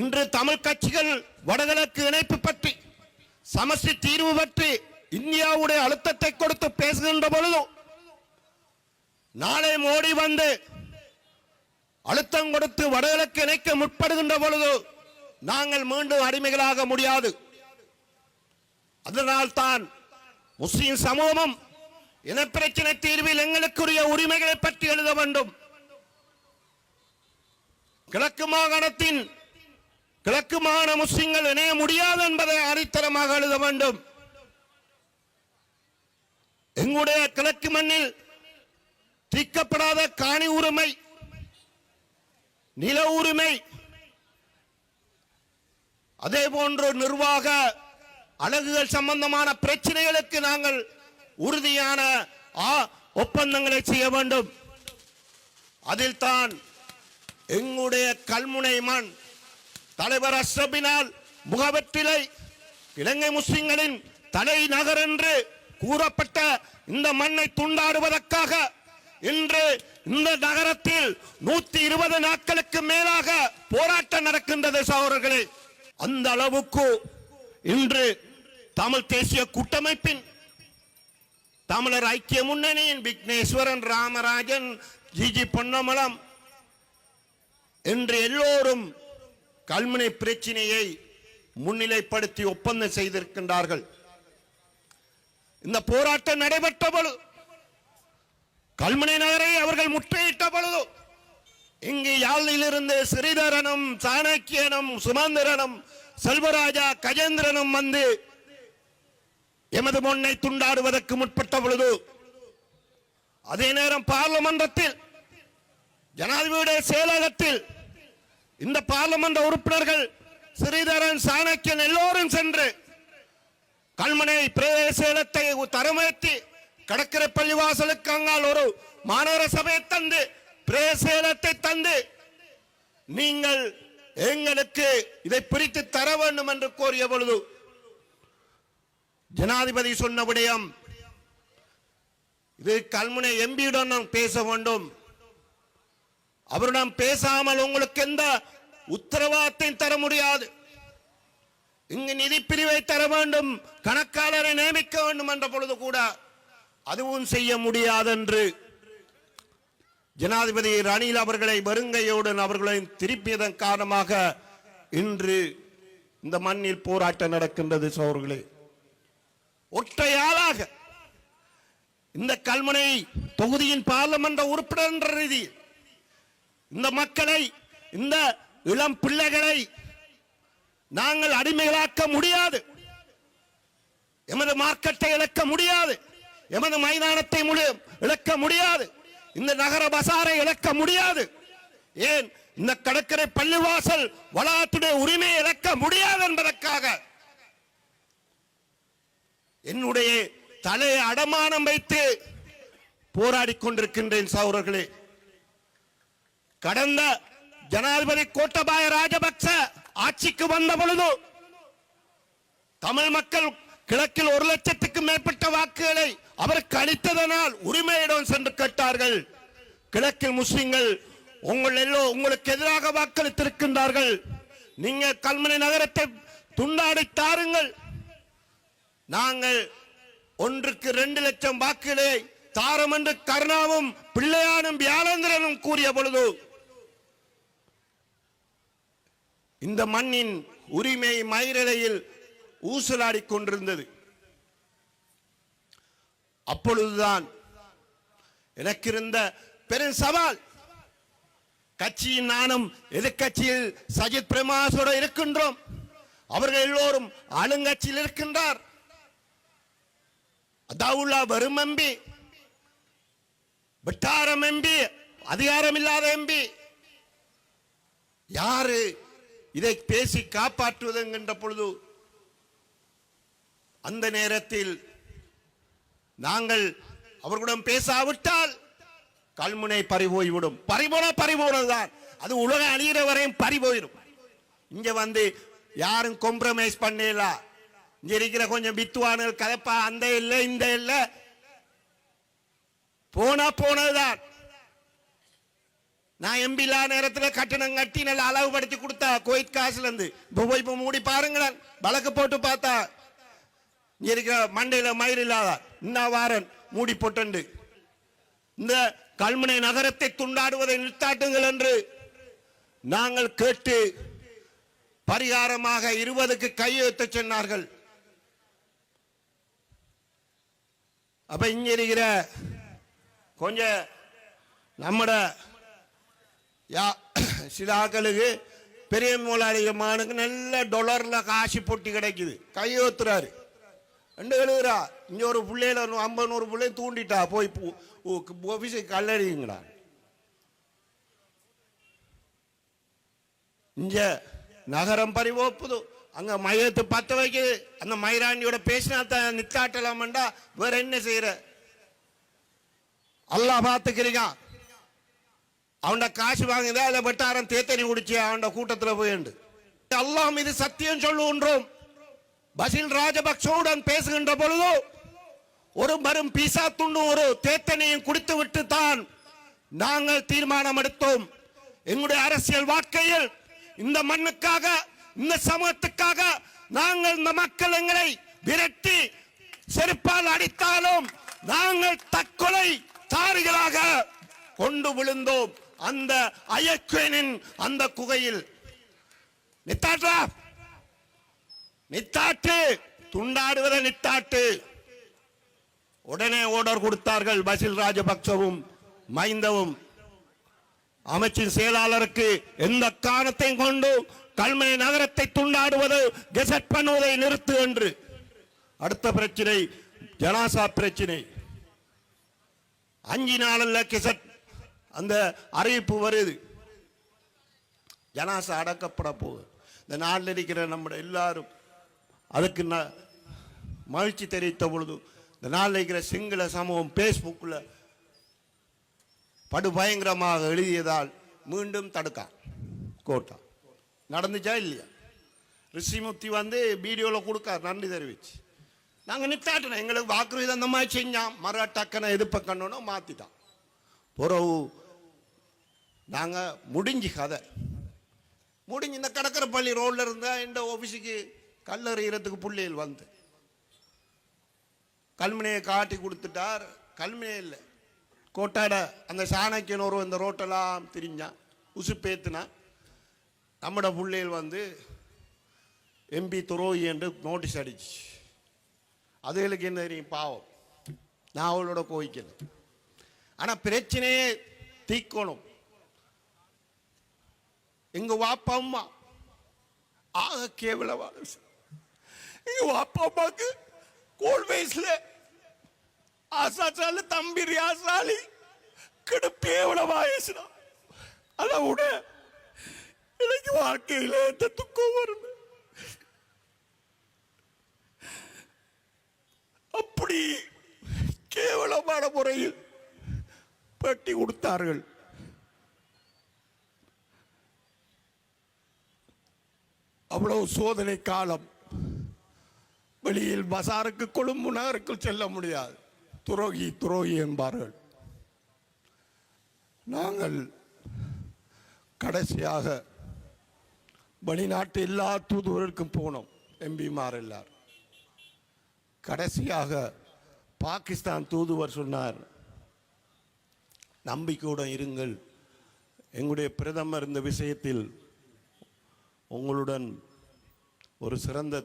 இன்று தமிழ் கட்சிகள் வடகிழக்கு இணைப்பு பற்றி சமஷ்டி தீர்வு பற்றி இந்தியாவுடைய அழுத்தத்தை கொடுத்து பேசுகின்ற பொழுதும் நாளை மோடி வந்து அழுத்தம் கொடுத்து வடகிழக்கு இணைக்க முற்படுகின்ற பொழுது நாங்கள் மீண்டும் அடிமைகளாக முடியாது. அதனால் தான் முஸ்லிம் சமூகமும் இனப்பிரச்சனை தீர்வில் எங்களுக்குரிய உரிமைகளை பற்றி எழுத வேண்டும். கிழக்கு மாகாணத்தின் கிழக்கு மாகாண முஸ்லிம்கள் இணைய முடியாது என்பதை அடித்தரமாக எழுத வேண்டும். எங்களுடைய கிழக்கு மண்ணில் திக்கப்படாத காணி உரிமை நில உரிமை அதே போன்று நிர்வாக அழகுகள் சம்பந்தமான பிரச்சனைகளுக்கு நாங்கள் உறுதியான ஒப்பந்தங்களை செய்ய வேண்டும். அதில் தான் எங்களுடைய கல்முனை மண் தலைவர் அஷ்ரபினால் முகவற்றிலை இலங்கை முஸ்லிம்களின் தலைநகர் என்று கூறப்பட்ட இந்த மண்ணை துண்டாடுவதற்காக இன்று இந்த நகரத்தில் நூத்தி இருபது நாட்களுக்கு மேலாக போராட்டம் நடக்கின்றது சகோதரர்களே. அந்த அளவுக்கு இன்று தமிழ் தேசிய கூட்டமைப்பின் தமிழர் ஐக்கிய முன்னணியின் விக்னேஸ்வரன் ராமராஜன் ஜிஜி பொன்னமலம் என்று எல்லோரும் கல்முனை பிரச்சினையை முன்னிலைப்படுத்தி ஒப்பந்தம் செய்திருக்கின்றார்கள். இந்த போராட்டம் நடைபெற்ற பொழுது கல்முனை நகரை அவர்கள் முற்றுகையிட்ட பொழுது இங்கு யாழிலிருந்து ஸ்ரீதரனும் சாணக்கியனும் சுமந்திரனும் செல்வராஜா கஜேந்திரனும் வந்து எமது மண்ணை துண்டாடுவதற்கு முற்பட்ட பொழுது அதே நேரம் பார்லமன்றத்தில் ஜனாதிபதியுடைய செயலகத்தில் இந்த பார்லமெண்ட் உறுப்பினர்கள் ஸ்ரீதரன் சாணக்கியன் எல்லோரும் சென்று கல்முனை பிரதேசத்தை தரமுயர்த்தி கடற்கரை பள்ளிவாசலுக்கு அங்கால் ஒரு மாநகர சபையை தந்து பிரதேசத்தை தந்து நீங்கள் எங்களுக்கு இதை பிரித்து தர வேண்டும் என்று கோரிய பொழுது ஜனாதிபதி சொன்ன விடயம் இது கல்முனை எம்பியுடன் நாம் பேச வேண்டும். அவரிடம் பேசாமல் உங்களுக்கு எந்த உத்தரவாதத்தையும் தர முடியாது. இங்கு நிதி பிரிவை தர வேண்டும் கணக்காளரை நியமிக்க வேண்டும் என்ற பொழுது கூட அதுவும் செய்ய முடியாது என்று ஜனாதிபதி ரணில் அவர்களை வருங்கையுடன் அவர்களை திருப்பியதன் காரணமாக இன்று இந்த மண்ணில் போராட்டம் நடக்கின்றது சோர்களே. ஒற்றையாளாக இந்த கல்முனை தொகுதியின் பாராளுமன்ற உறுப்பினர் என்ற ரீதியில் இந்த மக்களை இந்த இளம் பிள்ளைகளை நாங்கள் அடிமைகளாக்க முடியாது. எமது மார்க்கெட்டை இழக்க முடியாது. எமது மைதானத்தை இழக்க முடியாது. இந்த நகர பசாரை இழக்க முடியாது. ஏன்? இந்த கடற்கரை பள்ளிவாசல் வளாகத்துடைய உரிமையை இழக்க முடியாது என்பதற்காக. என்னுடைய தலையை அடமானம் வைத்து போராடி கொண்டிருக்கின்றேன் சகோதரர்களே. கடந்த ஜனாதிபதி கோட்டபாய ராஜபக்ச ஆட்சிக்கு வந்த பொழுது தமிழ் மக்கள் கிழக்கில் ஒரு லட்சத்துக்கு மேற்பட்ட வாக்குகளை அவருக்கு அளித்ததனால் உரிமையிடம் சென்று கேட்டார்கள். கிழக்கில் முஸ்லிம்கள் உங்கள் எல்லோ உங்களுக்கு எதிராக வாக்களித்திருக்கின்றார்கள். நீங்க கல்முனை நகரத்தை துண்டாடி தாருங்கள். நாங்கள் ஒன்றுக்கு ரெண்டு லட்சம் வாக்குகளை தாரம் என்று கருணாவும் பிள்ளையானும் வியாழந்திரனும் கூறிய பொழுது இந்த மண்ணின் உரிமை மயிரிழையில் ஊசலாடிக் கொண்டிருந்தது. அப்பொழுதுதான் எனக்கு இருந்த பெரும் சவால் கட்சியின் நானும் எதிர்கட்சியில் சஜித் பிரேமாசோட இருக்கின்றோம். அவர்கள் எல்லோரும் ஆளுங்கட்சியில் இருக்கின்றார். அதாவுல்லா வரும் எம்பி வட்டாரம் எம்பி அதிகாரம் இல்லாத எம்பி யாரு இதை பேசி காப்பாற்றுவது என்கின்ற பொழுது அந்த நேரத்தில் நாங்கள் அவர்களிடம் பேசாவிட்டால் கல்முனை பறிபோய்விடும். பறிபோன பறிபோனதுதான். அது உலகம் அழிகிற வரையும் பறிபோயிடும் இங்க வந்து யாரும் காம்ப்ரமைஸ் பண்ணல? இங்க இருக்கிற கொஞ்சம் வித்துவானுகள் கதப்பா அந்த இல்லை இந்த இல்லை போனா போனதுதான். நான் எம்பி இல்லாத நேரத்தில் கட்டணம் கட்டி நல்லா அளவுபடுத்தி கொடுத்தா கோயிட் காசுல இருந்து இப்போ இப்போ மூடி பாருங்களேன். வழக்கு போட்டு பார்த்தா இங்க இருக்கிற மண்டையில் மயிர் இல்லாத இன்னும் வாரன் மூடி போட்டுண்டு. இந்த கல்முனை நகரத்தை துண்டாடுவதை நிறுத்தாட்டுங்கள் என்று நாங்கள் கேட்டு பரிகாரமாக இருபதுக்கு கையெழுத்த சொன்னார்கள். அப்ப இங்க இருக்கிற கொஞ்சம் நம்மட யா சில ஆக்களுக்கு பெரிய முதலாளிமானுக்கு நல்ல டொலரில் காசு பொட்டி கிடைக்குது. கையோத்துறாரு ரெண்டு எழுதுறா இங்கே ஒரு பிள்ளையில ஒரு ஐம்பது நூறு பிள்ளை தூண்டிட்டா போய் ஆஃபீஸுக்கு கல்லறிங்களா இங்க நகரம் பறிவோப்புது அங்க மையத்து பத்த வைக்குது. அந்த மயிராண்டியோட பேசினா தான் நித்தாட்டலாமண்டா. வேற என்ன செய்யற? அல்லாஹ் பார்த்துக்கிறீங்க. அவன்ட காசு வாங்குதா அதை வெட்டாரம் தேத்தனி குடிச்சு அவன்ட கூட்டத்தில் போயிண்டு அல்லாஹ் மீது சத்தியம் சொல்லுகின்றோம். பசில் ராஜபக்சவுடன் பேசுகின்ற பொழுது ஒரு மரும் பீசா துண்டு ஒரு தேத்தனையும் குடித்து விட்டு தான் நாங்கள் தீர்மானம் எடுத்தோம் எங்களுடைய அரசியல் வாழ்க்கையில் இந்த மண்ணுக்காக இந்த சமூகத்துக்காக நாங்கள் இந்த மக்கள் எங்களை விரட்டி செருப்பால் அடித்தாலும் நாங்கள் தற்கொலை தாறுகளாக கொண்டு விழுந்தோம் அந்த அயக்குவனின் அந்த குகையில். நித்தாட்டா நித்தாட்டு துண்டாடுவதை நித்தாட்டு. உடனே ஓடர் கொடுத்தார்கள் பசில் ராஜபக்சவும் மைந்தவும். அமைச்சின் செயலாளருக்கு எந்த காரணத்தையும் கொண்டு கல்மனை நகரத்தை துண்டாடுவது கெசட் பண்ணுவதை நிறுத்து என்று. அடுத்த பிரச்சனை ஜனாசா பிரச்சனை. அஞ்சு நாளில் கெசட். அந்த அறிவிப்பு வருது. ஜனாசா அடக்கப்பட போகுது. இந்த நாட்டில் இருக்கிற நம்ம எல்லாரும் அதுக்கு ந- மகிழ்ச்சி தெரிவித்த பொழுது இந்த நாளில் இருக்கிற சிங்கள சமூகம் ஃபேஸ்புக்கில் படுபயங்கரமாக எழுதியதால் மீண்டும் தடுக்கா. கோட்டா. நடந்துச்சா இல்லையா? ரிஷிமுத்தி வந்து வீடியோவில் கொடுக்கார் நன்றி தெரிவிச்சு. நாங்கள் நித்தாட்டினோம் எங்களுக்கு வாக்குறுதி அந்த மாதிரி செஞ்சான். மர டக்குன்னு எதிர்ப்பை கண்ணோன்னு மாற்றிட்டான் பிறகு நாங்கள் முடிஞ்சு கதை. முடிஞ்சு இந்த கடற்கரைப்பள்ளி ரோடில் இருந்தால் இந்த ஆஃபீஸுக்கு கல்லறிகிறதுக்கு பிள்ளைகள் வந்து. கல்முனையை காட்டி கொடுத்துட்டார். கல்முனையே இல்லை. கோட்டாட அந்த சாணக்கியன் ஒரு இந்த ரோட்டெல்லாம் திரிஞ்சான். உசுப்பேத்துனா நம்மட பிள்ளைகள் வந்து எம்பி துரோகி என்று நோட்டீஸ் அடிச்சு. அதுகளுக்கு என்ன தெரியும்? பாவம். நான் அவளோட கோவிக்கல. ஆனால் பிரச்சனையே தீக்கணும். எங்க வாப்பா அம்மா. ஆக கேவலமான எங்க வாப்பா அம்மாக்கு கோல் வயசுல ஆசாச்சால தம்பி ரியாசாலி கிடப்பு எவ்வளவு வயசுனா அதை விட எனக்கு வாழ்க்கையில எந்த துக்கம் வரும் அப்படி கேவலமான முறையில் பெட்டி கொடுத்தார்கள். அவ்வளவு சோதனை காலம் வெளியில் பசாருக்கு கொழும்பு நகருக்குள் செல்ல முடியாது. துரோகி துரோகி என்பார்கள். நாங்கள் கடைசியாக வெளிநாட்டு எல்லா தூதுவருக்கும் போனோம். எம்பிமார் எல்லார் கடைசியாக பாகிஸ்தான் தூதுவர் சொன்னார் நம்பிக்கையுடன் இருங்கள். எங்களுடைய பிரதமர் இந்த விஷயத்தில் உங்களுடன் ஒரு சிறந்த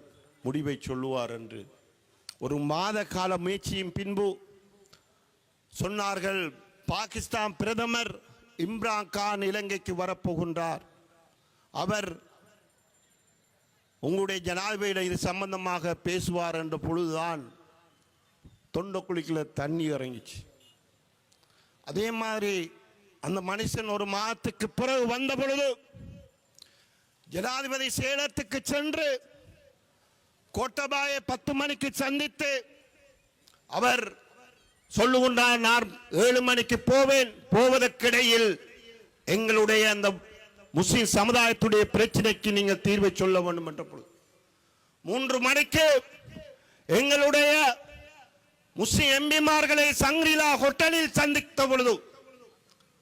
முடிவை சொல்லுவார் என்று. ஒரு மாத கால முயற்சியின் பின்பு சொன்னார்கள் பாகிஸ்தான் பிரதமர் இம்ரான் கான் இலங்கைக்கு வரப்போகின்றார். அவர் உங்களுடைய ஜனாதிபதியிடம் இது சம்பந்தமாக பேசுவார் என்ற பொழுதுதான் தொண்டை குழிக்கில் தண்ணி இறங்கிச்சு. அதே மாதிரி அந்த மனுஷன் ஒரு மாதத்துக்கு பிறகு வந்த பொழுது ஜனாதிபதி சேலத்துக்கு சென்று கோட்டபாயை பத்து மணிக்கு சந்தித்து அவர் சொல்லுகின்றார் நான் ஏழு மணிக்கு போவேன். போவதற்கிடையில் எங்களுடைய அந்த முஸ்லிம் சமுதாயத்துடைய பிரச்சனைக்கு நீங்கள் தீர்வை சொல்ல வேண்டும் என்ற பொழுது மூன்று மணிக்கு எங்களுடைய முஸ்லிம் எம்பிமார்களை சங்கிலா ஹோட்டலில் சந்தித்த பொழுது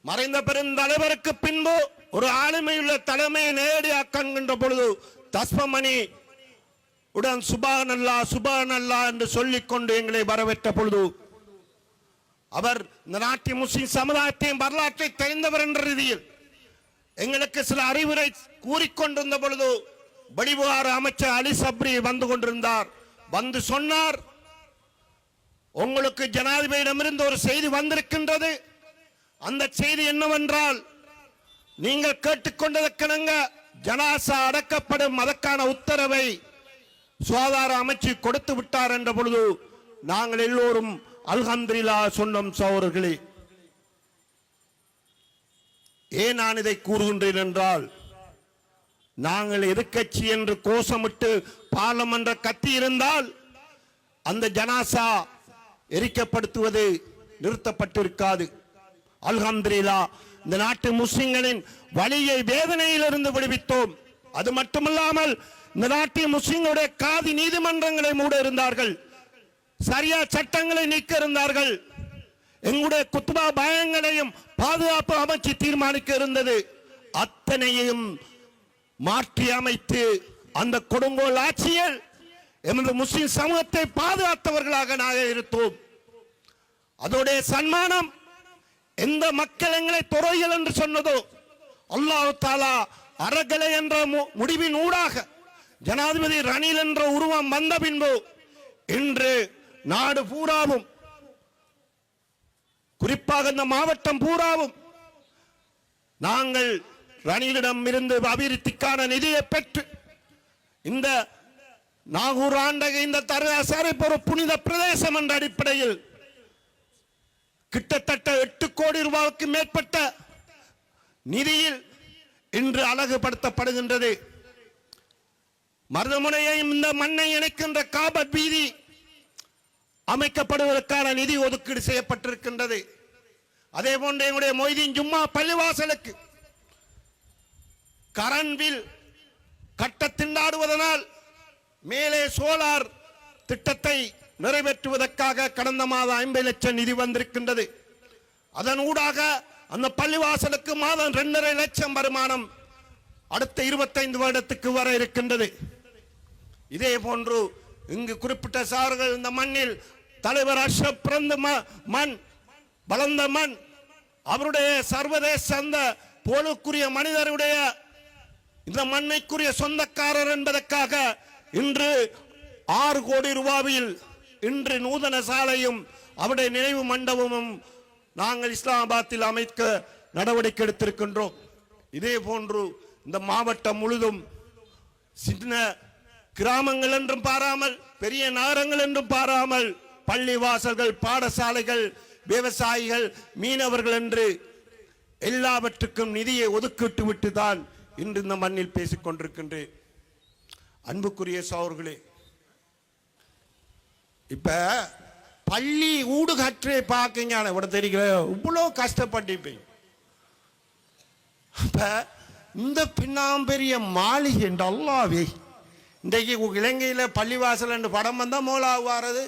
மறைந்த பெருந்தலைவருக்கு பின்பு ஒரு ஆளுமையுள்ள தலைமையை நேரடியாக காண்கின்ற பொழுது தஸ்மமணி உடன் சுபானல்லா சுபானல்லா என்று சொல்லிக் கொண்டு எங்களை வரவேற்ற பொழுது அவர் இந்த நாட்டின் முஸ்லிம் சமுதாயத்தையும் வரலாற்றை தெரிந்தவர் என்ற ரீதியில் எங்களுக்கு சில அறிவுரை கூறிக்கொண்டிருந்த பொழுது வெளிவிவகார அமைச்சர் அலி சப்ரி வந்து கொண்டிருந்தார். வந்து சொன்னார் உங்களுக்கு ஜனாதிபதியிடமிருந்து ஒரு செய்தி வந்திருக்கின்றது. அந்த செய்தி என்னவென்றால் நீங்கள் கேட்டுக்கொண்டதற்கிணங்க ஜனாசா அடக்கப்படும் அதற்கான உத்தரவை சுகாதார அமைச்சு கொடுத்து விட்டார் என்ற பொழுது நாங்கள் எல்லோரும் அல்ஹந்திரிலா சொன்னோம் சோழர்களே ஏன் நான் இதை கூறுகின்றேன் என்றால் நாங்கள் எதிர்க்கட்சி என்று கோஷமிட்டு பாராளுமன்ற கத்தி இருந்தால் அந்த ஜனாசா எரிக்கப்படுத்துவது நிறுத்தப்பட்டிருக்காது. அல்ஹம்துலில்லா இந்த நாட்டு முஸ்லிம்களின் வழியை வேதனையிலிருந்து விடுவித்தோம். அது மட்டுமல்லாமல் இந்த நாட்டு முஸ்லிம்களுடைய காதி நீதிமன்றங்களை மூட இருந்தார்கள். சரியா சட்டங்களை நீக்க இருந்தார்கள். எங்களுடைய குத்துபா பயங்களையும் பாதுகாப்பு அமைச்சு தீர்மானிக்க இருந்தது. அத்தனையும் மாற்றி அமைத்து அந்த கொடுங்கோல் ஆட்சியில் எமது முஸ்லிம் சமூகத்தை பாதுகாத்தவர்களாக நாங்கள் இருந்தோம் அதோடைய சன்மானம் எந்த மக்கள் எங்களை துறைகள் என்று சொன்னதோ அல்லாஹ் தாலா அறகலை என்ற மு- முடிவின் ஊடாக ஜனாதிபதி ரணில் என்ற உருவம் வந்த பின்பு இன்று நாடு பூராவும் குறிப்பாக இந்த மாவட்டம் பூராவும் நாங்கள் ரணிலிடம் இருந்து அபிவிருத்திக்கான நிதியை பெற்று இந்த நாகூர் ஆண்டக இந்த தரசாரை ஒரு புனித பிரதேசம் என்ற அடிப்படையில் கிட்டத்தட்ட எட்டு கோடி ரூபாய்க்கு மேற்பட்ட நிதியில் இன்று அழகுபடுத்தப்படுகின்றது. மருதமுனையையும் இந்த மண்ணை இணைக்கின்ற காபத் வீதி அமைக்கப்படுவதற்கான நிதி ஒதுக்கீடு செய்யப்பட்டிருக்கின்றது. அதே போன்று எங்களுடைய மொய்தீன் ஜும்மா பள்ளிவாசலுக்கு கரண்டில் கட்ட திண்டாடுவதனால் மேலே சோலார் திட்டத்தை நிறைவேற்றுவதற்காக கடந்த மாதம் ஐம்பது லட்சம் நிதி வந்திருக்கின்றது. அதன் ஊடாக அந்த பள்ளிவாசலுக்கு மாதம் இரண்டரை லட்சம் வருமானம் அடுத்த இருபத்தைந்து வருடத்துக்கு வர இருக்கின்றது. இதே போன்று இங்கு குறிப்பிட்ட சார்கள் இந்த மண்ணில் தலைவர் அஷப் பிறந்த மண் வளர்ந்த மண் அவருடைய சர்வதேச அந்த போலுக்குரிய மனிதருடைய இந்த மண்ணைக்குரிய சொந்தக்காரர் என்பதற்காக இன்று ஆறு கோடி ரூபாவில் இன்று நூதன சாலையும் அவருடைய நினைவு மண்டபமும் நாங்கள் இஸ்லாமாபாத்தில் அமைக்க நடவடிக்கை எடுத்திருக்கின்றோம். இதே போன்று இந்த மாவட்டம் முழுதும் சின்ன கிராமங்கள் என்றும் பாராமல் பெரிய நகரங்கள் என்றும் பாராமல் பள்ளிவாசல்கள் பாடசாலைகள் விவசாயிகள் மீனவர்கள் என்று எல்லாவற்றுக்கும் நிதியை ஒதுக்கிட்டு விட்டு தான் இன்று இந்த மண்ணில் பேசிக் கொண்டிருக்கின்றேன். அன்புக்குரிய சோர்களே இப்ப பள்ளி ஊடு கற்று பார்க்கீங்க விட தெரிகிற இவ்வளோ கஷ்டப்பட்டிருப்பீங்க. அப்ப இந்த பின்னாம்பெரிய மாளிகை என்று அல்லாவே இன்றைக்கு இலங்கையில் பள்ளிவாசல் என்று படம் வந்தால் மூலா வாரது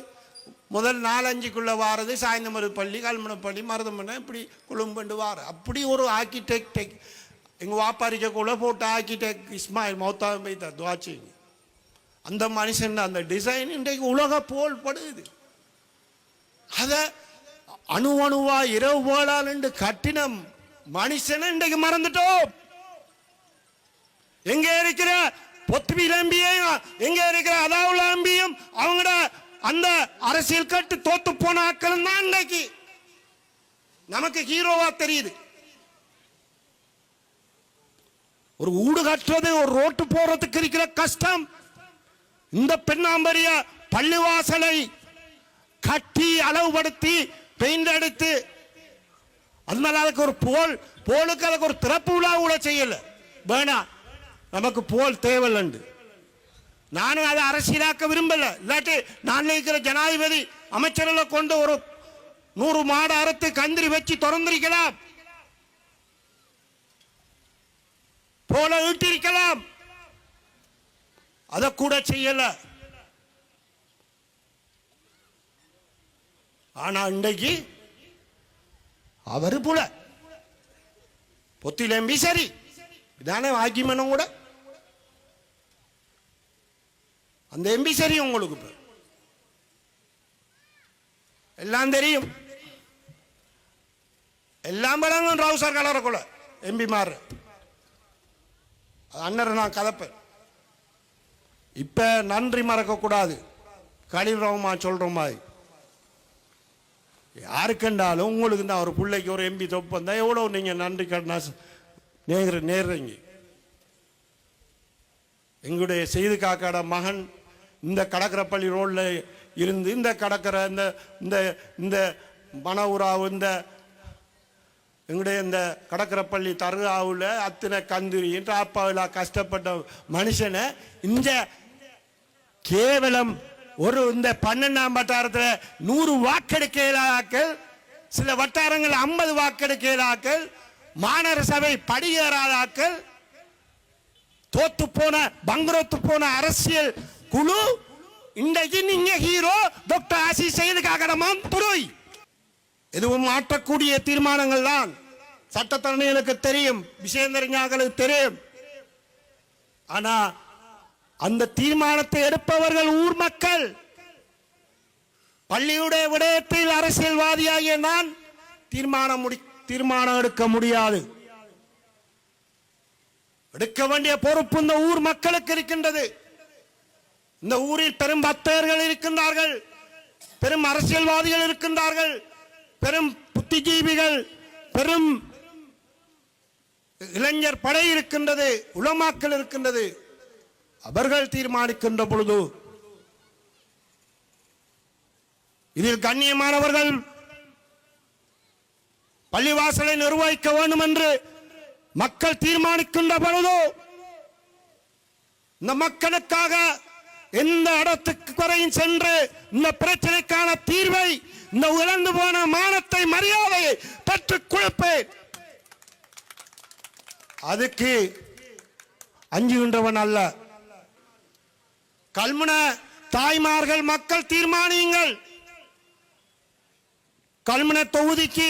முதல் நாலஞ்சுக்குள்ளே வாரது சாய்ந்தமரு பள்ளி கல்மணப்பள்ளி மருதமனை இப்படி குழும்பண்டு வார. அப்படி ஒரு ஆர்கிடெக்ட் எங்கள் வாப்பாரிக்கக்குள்ளே போட்ட ஆர்கிடெக்ட் இஸ்மாயில் மௌத்தாவை போய் துவாச்சி அந்த மனுஷன் அந்த டிசைன் இன்றைக்கு உலக போல் படுது. அதை அணு அணுவா இரவு போலால் என்று கட்டின மனுஷனை இன்றைக்கு மறந்துட்டோம். எங்க இருக்கிற பொத்துவி நம்பியும் எங்க இருக்கிற அதாவுல அம்பியும் அவங்களோட அந்த அரசியல் கட்டு தோத்து போன ஆட்கள் தான் இன்னைக்கு. நமக்கு ஹீரோவா தெரியுது. ஒரு ஊடு கட்டுறது ஒரு ரோட்டு போறதுக்கு இருக்கிற கஷ்டம். இந்த பெண்ணாம்பரிய பள்ளிவாசலை கட்டி அளவுபடுத்தி பெயிண்ட் அடித்து அதனால அதுக்கு ஒரு போல் போலுக்கு அதுக்கு ஒரு திறப்பு விழா கூட செய்யல. வேணா நமக்கு போல் தேவையில்லைண்டு நானும் அதை அரசியலாக்க விரும்பல. இல்லாட்டி நான் இருக்கிற ஜனாதிபதி அமைச்சர்களை கொண்டு ஒரு நூறு மாடு அறுத்து கந்திரி வச்சு திறந்திருக்கலாம். போல ஈட்டிருக்கலாம் அதை கூட செய்யல. ஆனா இன்றைக்கு அவரு போல. பொத்திலேம்பி சரி. இதானே ஆக்கிமனம் கூட. அந்த எம்பி சரி உங்களுக்கு இப்போ. எல்லாம் தெரியும். எல்லாம் விளங்கும் ரவுசர் கலரக்குள்ள எம்பி மாறு. அண்ணரை நான் கதப்பேன். இப்போ நன்றி மறக்கக்கூடாது கூடாது. சொல்கிற ரவுமா மாதிரி. உங்களுக்கு தான் ஒரு பிள்ளைக்கு ஒரு எம்பி தொப்பு வந்தால் எவ்வளோ நீங்கள் நன்றி கடனா நேர் நேர்றீங்க. எங்களுடைய செய்து காக்காட மகன் இந்த கடற்கரைப்பள்ளி ரோடில் இருந்து இந்த கடற்கரை இந்த இந்த இந்த மணவுராவு இந்த எங்களுடைய இந்த கடற்கரைப்பள்ளி தருகாவில் அத்தனை கந்திரி ராப்பாவில் கஷ்டப்பட்ட மனுஷனை இந்த கேவலம் ஒரு இந்த பன்னெண்டாம் வட்டாரத்தில் நூறு வாக்கெடுக்க இயலாக்கள் சில வட்டாரங்கள் ஐம்பது வாக்கெடுக்க இயலாக்கள் மாநகர சபை படியேறாதாக்கள் தோத்து போன பங்குரோத்து போன அரசியல் குழு இன்றைக்கு நீங்க ஹீரோ டாக்டர் ஆசி செய்து காக்கடமாம் துறை. எதுவும் மாற்றக்கூடிய தீர்மானங்கள் தான். சட்டத்தரணிகளுக்கு தெரியும் விஷயம் தெரியும். ஆனா அந்த தீர்மானத்தை எடுப்பவர்கள் ஊர் மக்கள். பள்ளியுடைய விடயத்தில் அரசியல்வாதியாகிய நான் தீர்மானம் முடி தீர்மானம் எடுக்க முடியாது. எடுக்க வேண்டிய பொறுப்பு இந்த ஊர் மக்களுக்கு இருக்கின்றது. இந்த ஊரில் பெரும் பக்தர்கள் இருக்கின்றார்கள். பெரும் அரசியல்வாதிகள் இருக்கின்றார்கள். பெரும் புத்திஜீவிகள் பெரும் இளைஞர் படை இருக்கின்றது உளமாக்கல் இருக்கின்றது. அவர்கள் தீர்மானிக்கின்ற பொழுது இதில் கண்ணியமானவர்கள் பள்ளிவாசலை நிர்வகிக்க வேண்டும் என்று மக்கள் தீர்மானிக்கின்ற பொழுது இந்த மக்களுக்காக எந்த இடத்துக்கு குறையும் சென்று இந்த பிரச்சனைக்கான தீர்வை இந்த உழந்து போன மானத்தை மரியாதையை பெற்றுக் கொடுப்பேன். அதுக்கு அஞ்சுகின்றவன் அல்ல. கல்முன தாய்மார்கள் மக்கள் தீர்மானியுங்கள். கல்முன தொகுதிக்கு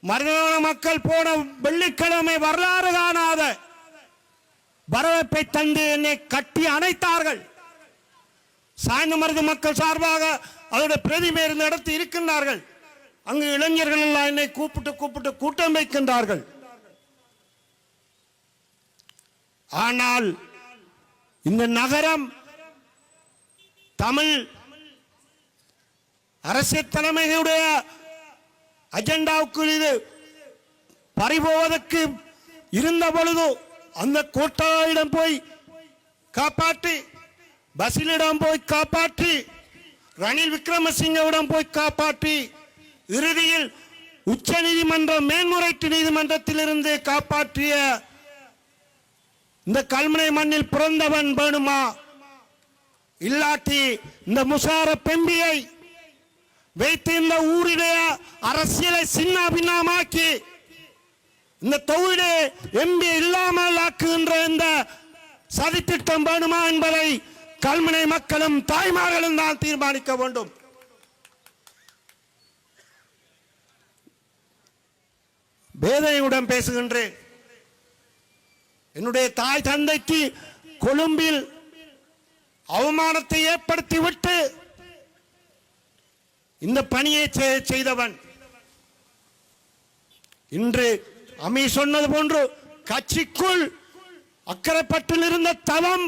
மரண மக்கள் போன வெள்ளிக்கிழமை வரலாறு காணாத வரவேற்பை தந்து என்னை கட்டி அணைத்தார்கள். சாய்ந்த மருது மக்கள் சார்பாக அதோட பிரதிமை இருந்த இருக்கின்றார்கள். அங்கு இளைஞர்கள் எல்லாம் என்னை கூப்பிட்டு கூப்பிட்டு கூட்டம் வைக்கின்றார்கள். ஆனால் இந்த நகரம் தமிழ் அரசியல் தலைமையுடைய அஜெண்டாவுக்கு இது பறிபோவதற்கு இருந்த பொழுது அந்த கூட்டாளிடம் போய் காப்பாற்றி பசிலிடம் போய் காப்பாற்றி ரணில் விக்ரமசிங்கவிடம் போய் காப்பாற்றி இறுதியில் உச்ச நீதிமன்ற மேன்முறையீட்டு நீதிமன்றத்திலிருந்து காப்பாற்றிய இந்த கல்முனை மண்ணில் பிறந்தவன் வேணுமா? இல்லாட்டி இந்த முசார பெம்பியை வைத்து இந்த ஊருடைய அரசியலை சின்ன பின்னமாக்கி இந்த தொகுதி எம்பி இல்லாமல் ஆக்குகின்ற இந்த சதித்திட்டம் வேணுமா என்பதை கல்முனை மக்களும் தாய்மார்களும் தான் தீர்மானிக்க வேண்டும். வேதனையுடன் பேசுகின்றேன். என்னுடைய தாய் தந்தைக்கு கொழும்பில் அவமானத்தை ஏற்படுத்தி விட்டு இந்த பணியை செய்தவன். இன்று அமி சொன்னது போன்று கட்சிக்குள் அக்கரைப்பட்டில் இருந்த தவம்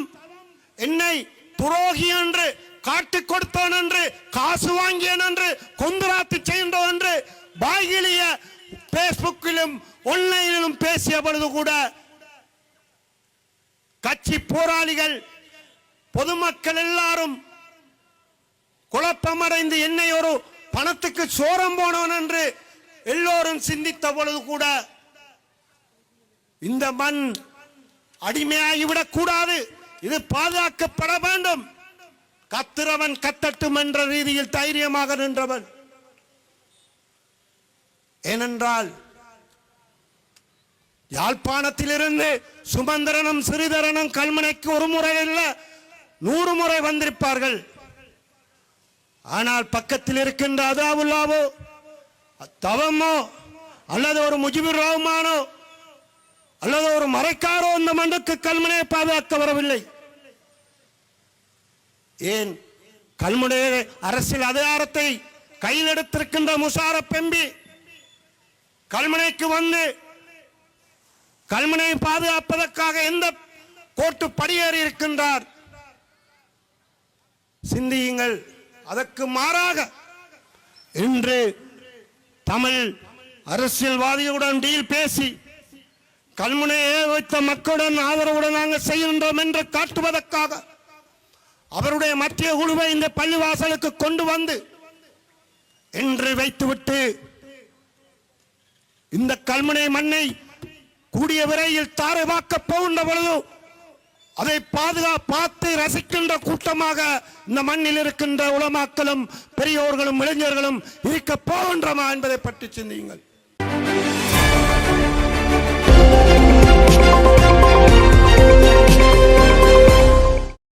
என்னை துரோகி என்று காட்டிக் கொடுத்தவன் என்று காசு வாங்கியன் என்று கொந்தராத்து செய்கின்றவன் என்று பாகிலிய பேஸ்புக்கிலும் ஒன்லைனிலும் பேசிய பொழுது கூட கட்சி போராளிகள் பொதுமக்கள் எல்லாரும் குழப்பமடைந்து என்னை ஒரு பணத்துக்கு சோரம் போனவன் என்று எல்லோரும் சிந்தித்த பொழுது கூட இந்த மண் அடிமையாகிவிடக் கூடாது. இது பாதுகாக்கப்பட வேண்டும். கத்துறவன் கத்தட்டும் என்ற ரீதியில் தைரியமாக நின்றவன். ஏனென்றால் யாழ்ப்பாணத்திலிருந்து சுமந்திரனும் சிறிதரனும் கல்முனைக்கு ஒரு முறை இல்ல நூறு முறை வந்திருப்பார்கள். ஆனால் பக்கத்தில் இருக்கின்ற அதாவுல்லாவோ தவமோ அல்லது ஒரு முஜிபுர் ரஹ்மானோ அல்லது ஒரு மறைக்காரோ இந்த மண்ணுக்கு கல்முனையை பாதுகாக்க வரவில்லை. ஏன்? கல்முனை அரசியல் அதிகாரத்தை கையில் எடுத்திருக்கின்ற முஷாரப் பெம்பி கல்முனைக்கு வந்து கல்முனையை பாதுகாப்பதற்காக எந்த கோட்டு படியேறி இருக்கின்றார்? சிந்தியுங்கள். அதற்கு மாறாக இன்று தமிழ் அரசியல்வாதிகளுடன் டீல் பேசி கல்முனையை வைத்த மக்களுடன் ஆதரவுடன் நாங்கள் செய்கின்றோம் என்று காட்டுவதற்காக அவருடைய மத்திய குழுவை இந்த பள்ளிவாசலுக்கு கொண்டு வந்து என்று வைத்துவிட்டு இந்த கல்முனை மண்ணை கூடிய விரைவில் தாரைவாக்க போகின்ற பொழுது அதை பாதுகா பார்த்து ரசிக்கின்ற கூட்டமாக இந்த மண்ணில் இருக்கின்ற உலமாக்களும் பெரியோர்களும் இளைஞர்களும் இருக்க போகின்றமா என்பதை பற்றி சிந்தியுங்கள்.